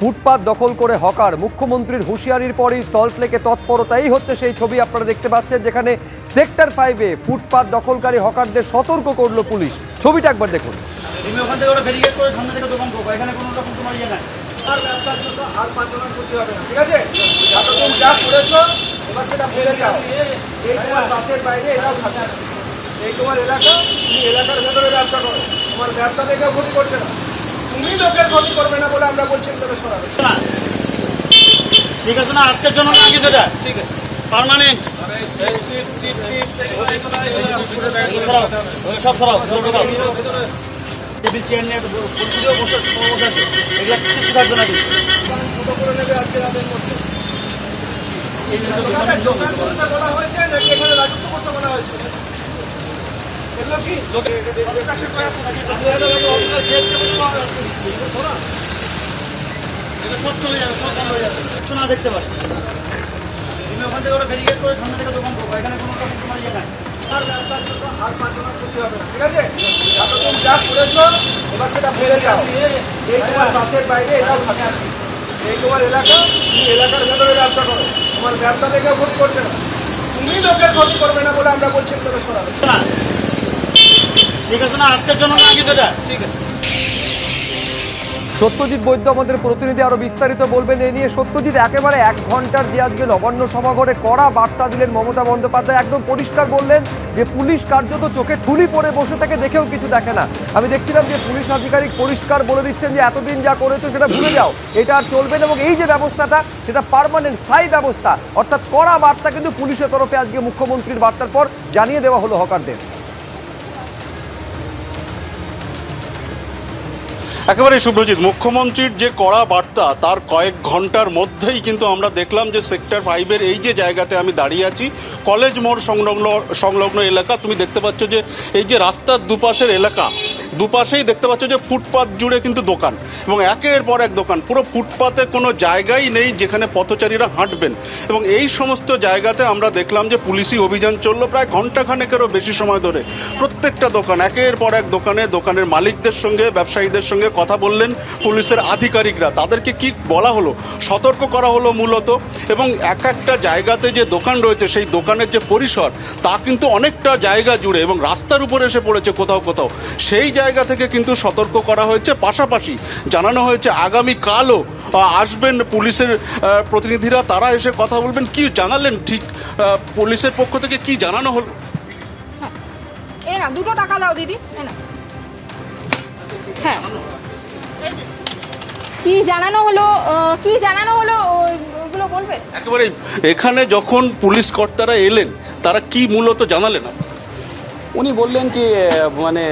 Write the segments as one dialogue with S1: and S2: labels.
S1: ফুটপাত দখল করে হকার। মুখ্যমন্ত্রীর হুঁশিয়ারির পরই সল্টলেকে তৎপরতাই হচ্ছে সেই ছবি আপনারা দেখতে পাচ্ছেন, যেখানে সেক্টর ফাইভে ফুটপাত দখলকারী হকারদের সতর্ক করল পুলিশ। ছবিটা একবার দেখুন।
S2: থেকে থেকে ইয়ে
S3: এই তোমার থাকে এলাকা, তুমি এলাকার ভেতরে ব্যবসা করো। তোমার ব্যবসা দেখেও ক্ষতি করছে না। তুমি লোকের ক্ষতি করবে না বলে আমরা বলছি শোনাবে
S2: না। ঠিক আছে না আজকের জন্য না কিন্তু এটা। ঠিক আছে। পার্মানেন্ট সব সরাও টেবিল চেয়ার নিয়ে পরিচিতিও বসে আছে। এগুলো কিছু থাকবে না কিন্তু
S3: ছোট নেবে আজকে রাতের মধ্যে দোকানে দোকান করতে বলা হয়েছে নাকি এখানে রাজত্ব করতে বলা হয়েছে এগুলো কি
S2: এটা সব চলে যাবে সব বন্ধ হয়ে যাবে কিছু তুমি ওখান থেকে ওরা ব্যারিকেড করে সামনে থেকে দোকান করব এখানে কোনো রকম ইয়ে নাই
S3: ঠিক আছে এতদিন যা করেছ এবার সেটা ভুলে যাও তোমার বাসের বাইরে থাকে এই তোমার এলাকা তুমি এলাকার ভেতরে ব্যবসা করো তোমার ব্যবসা দেখেও ক্ষতি করছে না। তুমি লোকের ক্ষতি করবে না বলে আমরা বলছি তোকে শোনাবে
S2: ঠিক আছে না, আজকের জন্য ঠিক আছে।
S1: সত্যজিৎ বৈদ্য আমাদের প্রতিনিধি আরও বিস্তারিত বলবেন, এ নিয়ে সত্যজিৎ একেবারে এক ঘণ্টার যে আজকে নবান্ন সভাঘরে কড়া বার্তা দিলেন মমতা বন্দ্যোপাধ্যায়, একদম পরিষ্কার বললেন যে পুলিশ কার্যত চোখে ঠুলি পরে বসে থাকে, দেখেও কিছু দেখে না। আমি দেখছিলাম যে পুলিশ আধিকারিক পরিষ্কার বলে দিচ্ছেন যে এতদিন যা করেছ সেটা ভুলে যাও, এটা আর চলবে না এবং এই যে ব্যবস্থাটা, সেটা পার্মানেন্ট স্থায়ী ব্যবস্থা, অর্থাৎ কড়া বার্তা কিন্তু পুলিশের তরফে আজকে মুখ্যমন্ত্রীর বার্তার পর জানিয়ে দেওয়া হলো হকারদের।
S4: একেবারে শুভ্রজিৎ মুখ্যমন্ত্রীর যে কড়া বার্তা তার কয়েক ঘণ্টার মধ্যেই কিন্তু আমরা দেখলাম যে সেক্টর ফাইভের এই যে জায়গাতে আমি দাঁড়িয়ে আছি, কলেজ মোড় সংলগ্ন সংলগ্ন এলাকা, তুমি দেখতে পাচ্ছ যে এই যে রাস্তার দুপাশের এলাকা, দুপাশেই দেখতে পাচ্ছ যে ফুটপাত জুড়ে কিন্তু দোকান এবং একের পর এক দোকান, পুরো ফুটপাতে কোনো জায়গাই নেই যেখানে পথচারীরা হাঁটবেন এবং এই সমস্ত জায়গাতে আমরা দেখলাম যে পুলিশি অভিযান চলল প্রায় ঘন্টাখানেকেরও বেশি সময় ধরে। প্রত্যেকটা দোকান, একের পর এক দোকানে দোকানের মালিকদের সঙ্গে, ব্যবসায়ীদের সঙ্গে কথা বললেন পুলিশের আধিকারিকরা। তাদেরকে কি বলা হলো? সতর্ক করা হলো মূলত। এবং এক একটা জায়গাতে যে দোকান রয়েছে, সেই দোকানের যে পরিসর, তা কিন্তু অনেকটা জায়গা জুড়ে এবং রাস্তার উপরে এসে পড়েছে কোথাও কোথাও। সেই জায়গা থেকে কিন্তু সতর্ক করা হয়েছে। পাশাপাশি জানানো হয়েছে, আগামী কালও আসবেন পুলিশের প্রতিনিধিরা। তারা এসে কথা বলবেন। কি জানালেন ঠিক পুলিশের পক্ষ থেকে? কি জানানো হলো?
S5: এ না, দুটো টাকা দাও দিদি। হ্যাঁ। কি জানানো হলো কি জানানো হলো ওইগুলো বলবে?
S4: একেবারে এখানে যখন পুলিশ কর্তারা এলেন তারা কি মূলত জানালেন?
S6: উনি বললেন কি মানে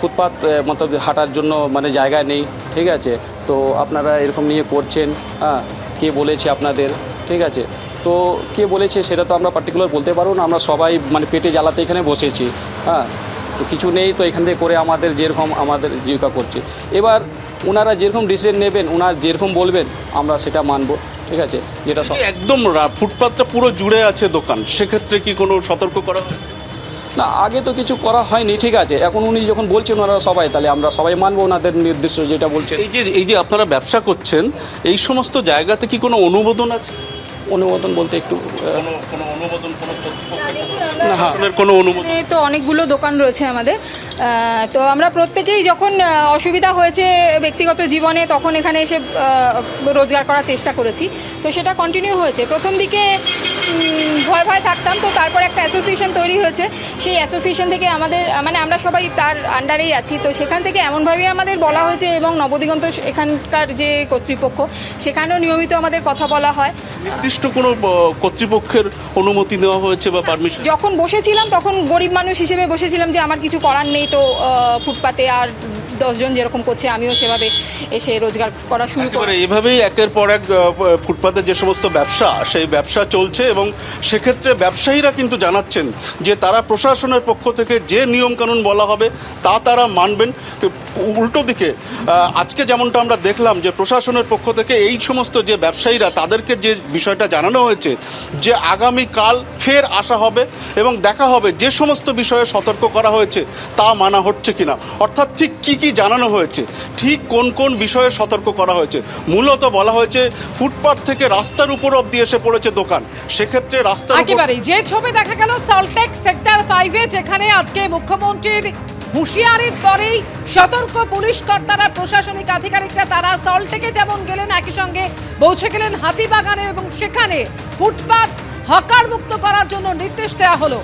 S6: ফুটপাত মতো হাঁটার জন্য মানে জায়গা নেই ঠিক আছে? তো আপনারা এরকম নিয়ে করছেন হ্যাঁ কে বলেছে আপনাদের ঠিক আছে? তো কে বলেছে সেটা তো আমরা পার্টিকুলার বলতে পারব না আমরা সবাই মানে পেটে জ্বালাতে এখানে বসেছি হ্যাঁ? তো কিছু নেই তো এখান থেকে করে আমাদের যেরকম আমাদের জীবিকা করছে। এবার ওনারা যেরকম ডিসিশন নেবেন ওনার যেরকম বলবেন আমরা সেটা মানব ঠিক আছে? যেটা সব
S4: একদম ফুটপাতটা পুরো জুড়ে আছে দোকান সেক্ষেত্রে কি কোনো সতর্ক করা হয়েছে?
S6: না আগে তো কিছু করা হয়নি ঠিক আছে। এখন উনি যখন বলছেন ওনারা সবাই তাহলে আমরা সবাই মানবো ওনাদের নির্দিষ্ট যেটা বলছেন।
S4: এই যে এই যে আপনারা ব্যবসা করছেন এই সমস্ত জায়গাতে কি কোনো অনুমোদন আছে?
S6: অনুমোদন বলতে একটু
S4: কোনো কোনো অনুমোদন কোনো কর্তৃপক্ষের
S6: না, হ্যাঁ।
S4: প্রশাসনের কোনো অনুমোদন?
S5: তো অনেকগুলো দোকান রয়েছে আমাদের তো আমরা প্রত্যেকেই যখন অসুবিধা হয়েছে ব্যক্তিগত জীবনে তখন এখানে এসে রোজগার করার চেষ্টা করেছি। তো সেটা কন্টিনিউ হয়েছে। প্রথম দিকে ভয় ভয় থাকতাম। তো তারপর একটা অ্যাসোসিয়েশন তৈরি হয়েছে। সেই অ্যাসোসিয়েশন থেকে আমাদের মানে আমরা সবাই তার আন্ডারেই আছি। তো সেখান থেকে এমনভাবেই আমাদের বলা হয়েছে এবং নবদিগন্ত এখানকার যে কর্তৃপক্ষ সেখানেও নিয়মিত আমাদের কথা বলা হয়।
S4: নির্দিষ্ট কোনো কর্তৃপক্ষের অনুমতি দেওয়া হয়েছে বা পারমিশন
S5: যখন বসেছিলাম তখন গরিব মানুষ হিসেবে বসেছিলাম যে আমার কিছু করার নেই তো ফুটপাতে আর দশজন যেরকম করছে, আমিও সেভাবে এসে রোজগার করা শুরু করি।
S4: এভাবেই একের পর এক ফুটপাতের যে সমস্ত ব্যবসা, সেই ব্যবসা চলছে এবং সেক্ষেত্রে ব্যবসায়ীরা কিন্তু জানাচ্ছেন যে তারা প্রশাসনের পক্ষ থেকে যে নিয়মকানুন বলা হবে তা তারা মানবেন। উল্টো দিকে আজকে যেমনটা আমরা দেখলাম যে প্রশাসনের পক্ষ থেকে এই সমস্ত যে ব্যবসায়ীরা তাদেরকে যে বিষয়টা জানানো হয়েছে যে আগামীকাল ফের আসা হবে এবং দেখা হবে যে সমস্ত বিষয়ে সতর্ক করা হয়েছে, তা মানা হচ্ছে কিনা। অর্থাৎ ঠিক কি কি জানানো হয়েছে, ঠিক কোন কোন বিষয়ে সতর্ক করা হয়েছে। মূলত বলা হয়েছে, ফুটপাথ থেকে রাস্তার উপর অব্দি এসে পড়েছে দোকান। সেক্ষেত্রে রাস্তা উপর
S7: একেবারে যে ছবি দেখা গেল সল্টেক সেক্টর ফাইভে যেখানে আজকে মুখ্যমন্ত্রীর হুঁশিয়ারির পরেই সতর্ক পুলিশ কর্তারা, প্রশাসনিক আধিকারিকরা, তারা সল্টেকে যেমন গেলেন, একই সঙ্গে পৌঁছে গেলেন হাতিবাগানে এবং সেখানে ফুটপাত হকার মুক্ত করার জন্য নির্দেশ দেওয়া হলো।